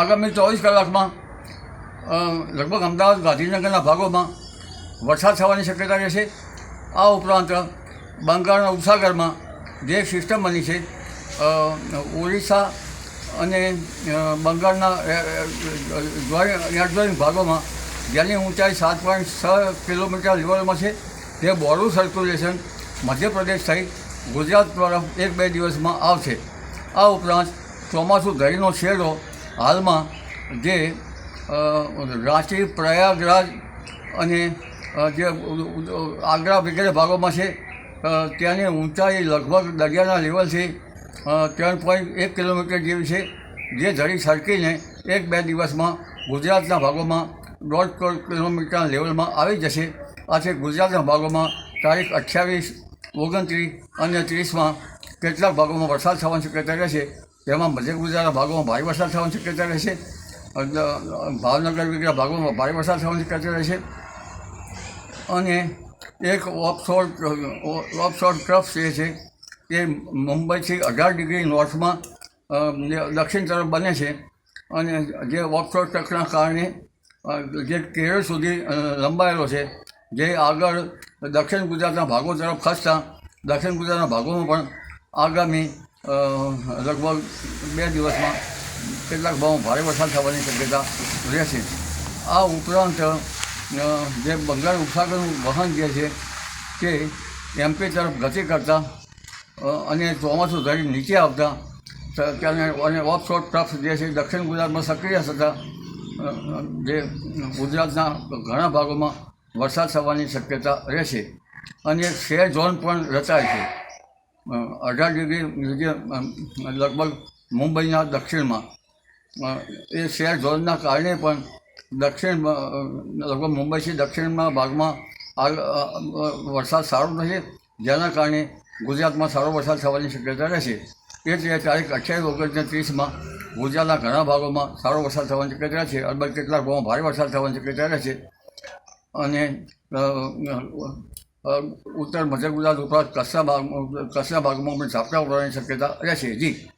આગામી ચોવીસ કલાકમાં લગભગ અમદાવાદ ગાંધીનગરના ભાગોમાં વરસાદ થવાની શક્યતા રહેશે. આ ઉપરાંત બંગાળના ઉપસાગરમાં જે સિસ્ટમ બની છે ઓરિસ્સા અને બંગાળના એડજોઇન ભાગોમાં જેની ઊંચાઈ સાત પોઈન્ટ છ કિલોમીટર લેવલમાં છે, તે બોરું સર્ક્યુલેશન મધ્યપ્રદેશ થઈ ગુજરાત તરફ એક બે દિવસમાં આવશે. આ ઉપરાંત ચોમાસું દહીંનો શેડો હાલમાં જે રાંચી પ્રયાગરાજ અને જે આગ્રા વગેરે ભાગોમાં છે ત્યાંની ઊંચાઈ લગભગ દરિયાના લેવલથી ત્રણ પોઈન્ટ એક કિલોમીટર જેવી છે, જે ધરી સરકીને એક બે દિવસમાં ગુજરાતના ભાગોમાં દોઢ કરોડ કિલોમીટર લેવલમાં આવી જશે. આથી ગુજરાતના ભાગોમાં તારીખ અઠ્યાવીસ, ઓગણત્રીસ અને ત્રીસમાં કેટલાક ભાગોમાં વરસાદ થવાની શક્યતા રહેશે. તેમાં મધ્ય ગુજરાતના ભાગોમાં ભારે વરસાદ થવાની શક્યતા રહેશે ભાવનગર વગેરે ભાગોમાં ભારે વરસાદ થવાની શક્યતા રહેશે અને એક ઓફશોર ઓફશોર ટ્રફ જે છે તે મુંબઈથી અઢાર ડિગ્રી નોર્થમાં દક્ષિણ તરફ બને છે. અને જે ઓફશોર ટ્રકના કારણે જે કેરળ સુધી લંબાયેલો છે, જે આગળ દક્ષિણ ગુજરાતના ભાગો તરફ ખસતા, દક્ષિણ ગુજરાતના ભાગોમાં પણ આગામી લગભગ બે દિવસમાં કેટલાક ભાવમાં ભારે વરસાદ થવાની શક્યતા રહેશે. આ ઉપરાંત જે બંગાળ ઉપસાગરનું વહન જે છે તે એમપી તરફ ગતિ કરતા અને ચોમાસું ધરી નીચે આવતા અને ઓફશોર ટ્રફ જે છે દક્ષિણ ગુજરાતમાં સક્રિય થતા જે ગુજરાતના ઘણા ભાગોમાં વરસાદ થવાની શક્યતા રહેશે. અને શેર ઝોન પણ રચાય છે. અઢાર જે લગભગ મુંબઈના દક્ષિણમાં. એ શેર ઝોનના કારણે પણ દક્ષિણ લગભગ મુંબઈથી દક્ષિણના ભાગમાં વરસાદ સારો થશે, જેના કારણે ગુજરાતમાં સારો વરસાદ થવાની શક્યતા રહેશે. એ જ તારીખ અઠ્યાવીસ, ઓગણીસને ત્રીસમાં ગુજરાતના ઘણા ભાગોમાં સારો વરસાદ થવાની શક્યતા છે અલબત્ત કેટલાક ભાગોમાં ભારે વરસાદ થવાની શક્યતા રહેશે. અને ઉત્તર મધ્ય ગુજરાત ઉપરાંત કચ્છના ભાગ કચ્છના ભાગમાં પણ ઝાપટા પડવાની શક્યતા રહેશે. જી.